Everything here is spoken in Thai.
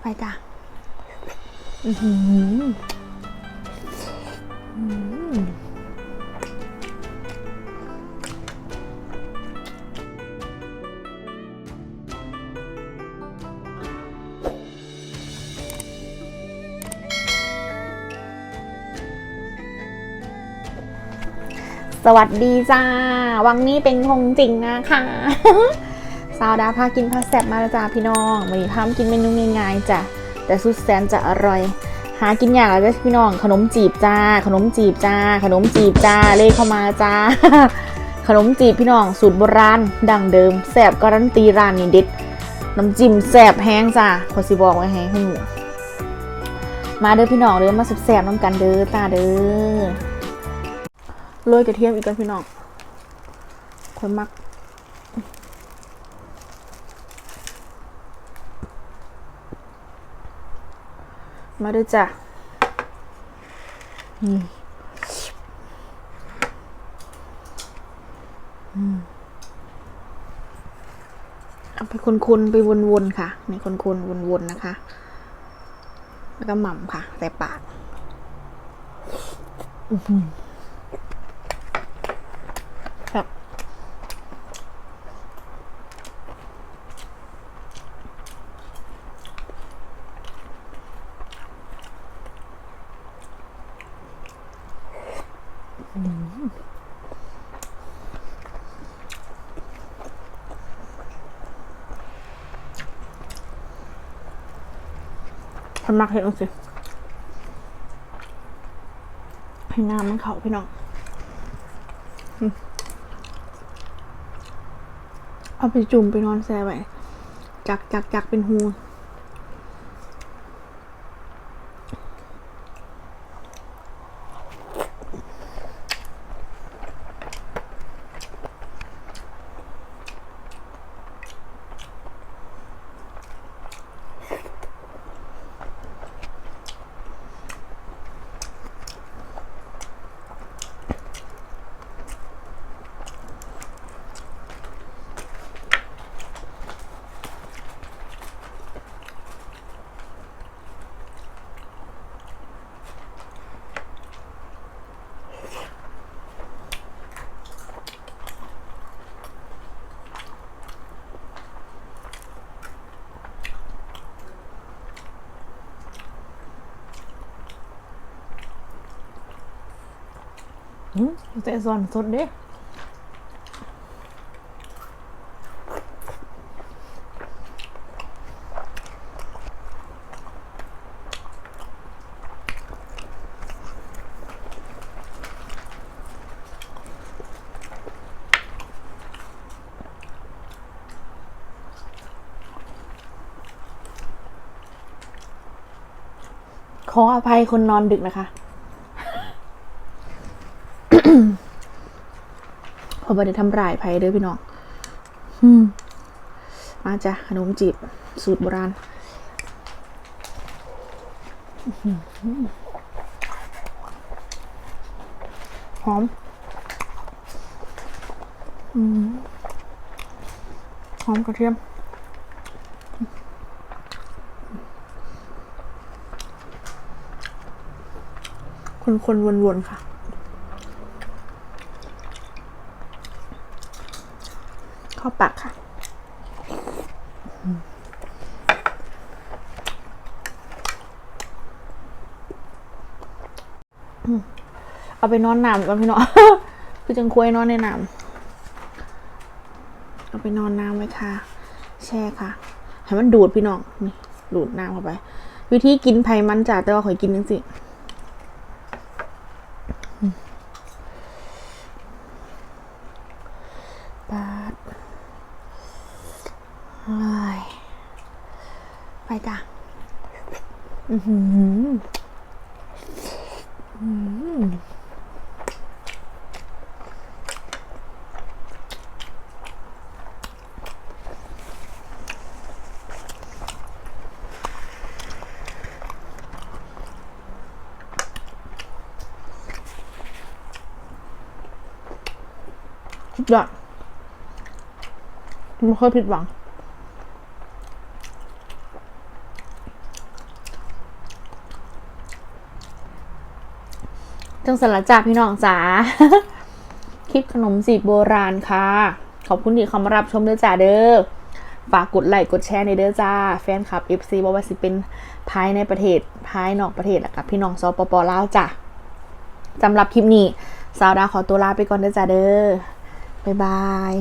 ไปจ้ะอือหือสวัสดีจ้า วังนี้เป็นคงจริงนะคะ สาวดาพากินพาแซบมาแล้วจ้าพี่น้องวันนี้พามกินเมนูง่ายๆจ้ะแต่สุดแสนจะอร่อย หากินอย่ากแล้วจ้ะพี่น้อง ขนมจีบจ้า ขนมจีบจ้า ขนมจีบจ้าเลขเข้ามาจ้า ขนมจีบพี่น้องสูตรโบราณดั้งเดิมแซบการันตีร้านนี้เด็ดน้ำจิ้มแซบแห้งจ้าขอสิบอกไว้ให้ให้หนูมาเด้อพี่น้องเด้อมาแซบๆน้ำกันเด้อตาเด้อโรยกระเทียมอีกกันพี่น้องคนมัก มาด้วยจ้ะนี่อืมเอาไปคนๆไปวนๆค่ะนี่คนๆวนๆนะคะ แล้วก็หม่ำค่ะแต่ปากอื้อหือครับ ทำมักเห็นสิให้น้ำมันเขาพี่น้องเอาไปจุ่มไปนอนแซ่ไว้จักจักจักเป็นหู แต่สอนสดเด้ขออภัยคนนอนดึกนะคะ พอบ่ได้ทำร้ายไผเด้อพี่น้องอืมมาจ้ะขนมจีบ สูตรโบราณอื้อหือหอมอืมหอมกระเทียมคนๆวนๆค่ะ เข้าปากค่ะเอาไปนอนน้ำก่อนพี่น้องคือจังคุยนอนในน้ำเอาไปนอนน้ำไว้ค่ะ แช่ค่ะให้มันดูดพี่น้องนี่ดูดน้ำเข้าไป วิธีกินไผ่มันจ่าแต่ว่าข่อยกินจังสิอืมปาด เฮ้ยไปจ้ะ อืมสุดยอดไม่เคยผิดหวัง จังสละจ่าพี่น้องจ๋าคลิปขนมจีบโบราณค่ะ ขอบคุณที่เข้ามารับชมเด้อจ้าเด้อฝากกดไลค์กดแชร์ในเด้อจ้า แฟนคลับ FC บอกว่าสิเป็นภายในประเทศภายนอกประเทศแล้วกับพี่น้องซอปปลาวจ้ะสำหรับคลิปนี้ สาวดาขอตัวลาไปก่อนเด้อจ้าเด้อบ๊ายบาย